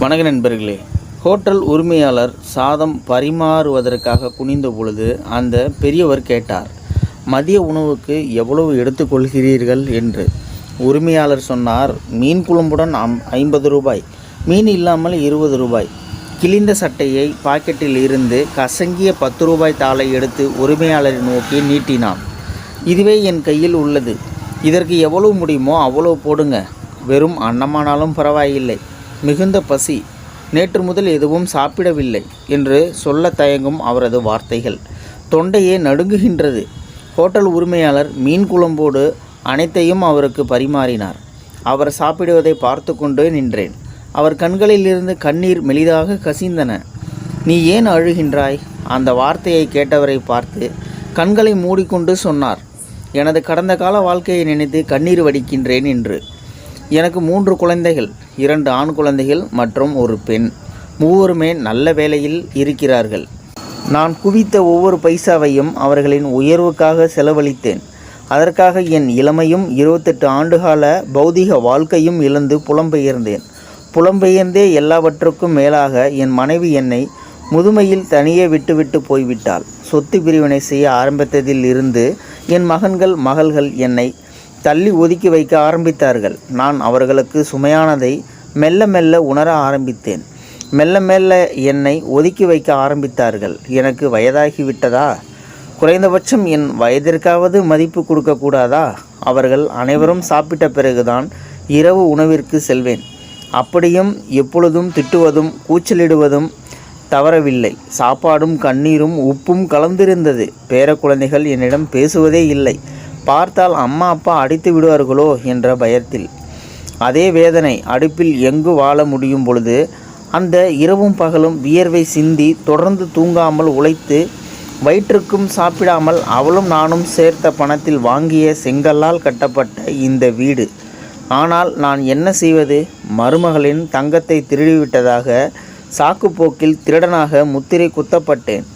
வணக்க நண்பர்களே ஹோட்டல் உரிமையாளர் சாதம் பரிமாறுவதற்காக குனிந்த பொழுது அந்த பெரியவர் கேட்டார் மதிய உணவுக்கு எவ்வளவு எடுத்துக்கொள்கிறீர்கள் என்று. உரிமையாளர் சொன்னார் மீன் குழம்புடன் அம் ஐம்பது ரூபாய் மீன் இல்லாமல் இருபது ரூபாய். கிழிந்த சட்டையை பாக்கெட்டில் இருந்து கசங்கிய பத்து ரூபாய் தாளை எடுத்து உரிமையாளரை நோக்கி நீட்டினான். இதுவே என் கையில் உள்ளது. இதற்கு எவ்வளவு முடியுமோ அவ்வளவு போடுங்க. வெறும் அன்னமானாலும் பரவாயில்லை. மிகுந்த பசி. நேற்று முதல் எதுவும் சாப்பிடவில்லை என்று சொல்ல தயங்கும் அவரது வார்த்தைகள். தொண்டையே நடுங்குகின்றது. ஹோட்டல் உரிமையாளர் மீன் குழம்போடு அனைத்தையும் அவருக்கு பரிமாறினார். அவர் சாப்பிடுவதை பார்த்து கொண்டே நின்றேன். அவர் கண்களிலிருந்து கண்ணீர் மெலிதாக கசிந்தன. நீ ஏன் அழுகின்றாய்? அந்த வார்த்தையை கேட்டவரை பார்த்து கண்களை மூடிக்கொண்டு சொன்னார். எனது கடந்த கால வாழ்க்கையை நினைத்து கண்ணீர் வடிக்கின்றேன் என்று. எனக்கு மூன்று குழந்தைகள் இரண்டு ஆண் குழந்தைகள் மற்றும் ஒரு பெண். மூவருமே நல்ல வேலையில் இருக்கிறார்கள். நான் குவித்த ஒவ்வொரு பைசாவையும் அவர்களின் உயர்வுக்காக செலவழித்தேன். அதற்காக என் இளமையும் இருபத்தெட்டு ஆண்டுகால பௌதிக வாழ்க்கையும் இழந்து புலம்பெயர்ந்தேன். புலம்பெயர்ந்தே எல்லாவற்றுக்கும் மேலாக என் மனைவி என்னை முதுமையில் தனியே விட்டுவிட்டு போய்விட்டாள். சொத்து பிரிவினை செய்ய ஆரம்பித்ததில் இருந்து என் மகன்கள் மகள்கள் என்னை தள்ளி ஒதுக்கி வைக்க ஆரம்பித்தார்கள். நான் அவர்களுக்கு சுமையானதை மெல்ல மெல்ல உணர ஆரம்பித்தேன். மெல்ல மெல்ல என்னை ஒதுக்கி வைக்க ஆரம்பித்தார்கள். எனக்கு வயதாகிவிட்டதா? குறைந்தபட்சம் என் வயதிற்காவது மதிப்பு கொடுக்கக்கூடாதா? அவர்கள் அனைவரும் சாப்பிட்ட பிறகுதான் இரவு உணவிற்கு செல்வேன். அப்படியும் எப்பொழுதும் திட்டுவதும் கூச்சலிடுவதும் தவறவில்லை. சாப்பாடும் கண்ணீரும் உப்பும் கலந்திருந்தது. பேர குழந்தைகள் என்னிடம் பேசுவதே இல்லை. பார்த்தால் அம்மா அப்பா அடித்து விடுவார்களோ என்ற பயத்தில். அதே வேதனை அடுப்பில் எங்கு வாழ முடியும் பொழுது அந்த இரவும் பகலும் வியர்வை சிந்தி தொடர்ந்து தூங்காமல் உழைத்து வயிற்றுக்கும் சாப்பிடாமல் அவளும் நானும் சேர்த்த பணத்தில் வாங்கிய செங்கல்லால் கட்டப்பட்ட இந்த வீடு. ஆனால் நான் என்ன செய்வது? மருமகளின் தங்கத்தை திருடிவிட்டதாக சாக்குப்போக்கில் திருடனாக முத்திரை குத்தப்பட்டேன்.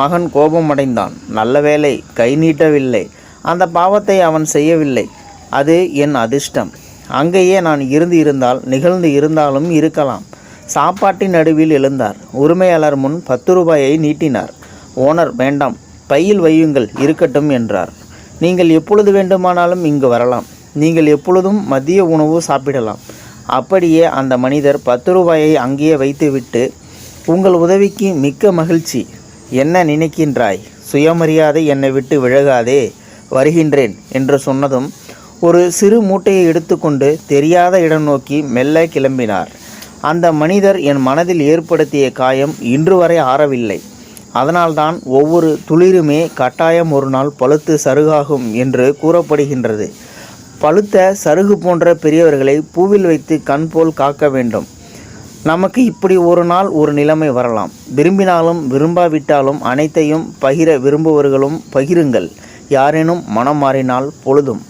மகன் கோபமடைந்தான். நல்ல வேலை கை நீட்டவில்லை. அந்த பாவத்தை அவன் செய்யவில்லை. அது என் அதிர்ஷ்டம். அங்கேயே நான் இருந்து இருந்தால் நிகழ்ந்து இருந்தாலும் இருக்கலாம். சாப்பாட்டின் நடுவில் எழுந்தார். உரிமையாளர் முன் பத்து ரூபாயை நீட்டினார். ஓனர் வேண்டாம். பையில் வையுங்கள். இருக்கட்டும் என்றார். நீங்கள் எப்பொழுது வேண்டுமானாலும் இங்கு வரலாம். நீங்கள் எப்பொழுதும் மதிய உணவு சாப்பிடலாம். அப்படியே அந்த மனிதர் பத்து ரூபாயை அங்கேயே வைத்துவிட்டு உங்கள் உதவிக்கு மிக்க மகிழ்ச்சி. என்ன நினைக்கின்றாய்? சுயமரியாதை என்னை விட்டு விலகாதே. வருகின்றேன் என்று சொன்னதும் ஒரு சிறு மூட்டையை எடுத்துக்கொண்டு தெரியாத இடம் நோக்கி மெல்ல கிளம்பினார். அந்த மனிதர் என் மனதில் ஏற்படுத்திய காயம் இன்று வரை ஆறவில்லை. அதனால்தான் ஒவ்வொரு துளிருமே கட்டாயம் ஒரு நாள் பழுத்து சருகாகும் என்று கூறப்படுகின்றது. பழுத்த சருகு போன்ற பெரியவர்களை பூவில் வைத்து கண் போல் காக்க வேண்டும். நமக்கு இப்படி ஒரு நாள் ஒரு நிலைமை வரலாம். விரும்பினாலும் விரும்பாவிட்டாலும் அனைத்தையும் பகிர விரும்புவர்களும் பகிருங்கள். யாரேனும் மனம் மாறினால் பொழுதும்.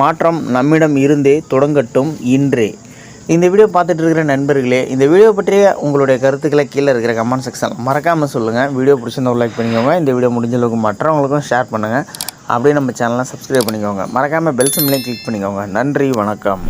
மாற்றம் நம்மிடம் இருந்தே தொடங்கட்டும் இன்றே. இந்த வீடியோ பார்த்துட்டு இருக்கிற நண்பர்களே இந்த வீடியோ பற்றிய உங்களுடைய கருத்துக்களை கீழே இருக்கிற கமெண்ட் செக்ஷன் மறக்காமல் சொல்லுங்கள் வீடியோ பிடிச்சிருந்த ஒரு லைக் பண்ணிக்கோங்க. இந்த வீடியோ முடிஞ்ச அளவுக்கு மற்றவங்களுக்கும் ஷேர் பண்ணுங்கள் அப்படியே நம்ம சேனலை சப்ஸ்கிரைப் பண்ணிக்கோங்க. மறக்காமல் பெல் சிம்லையும் கிளிக் பண்ணிக்கோங்க. நன்றி வணக்கம்.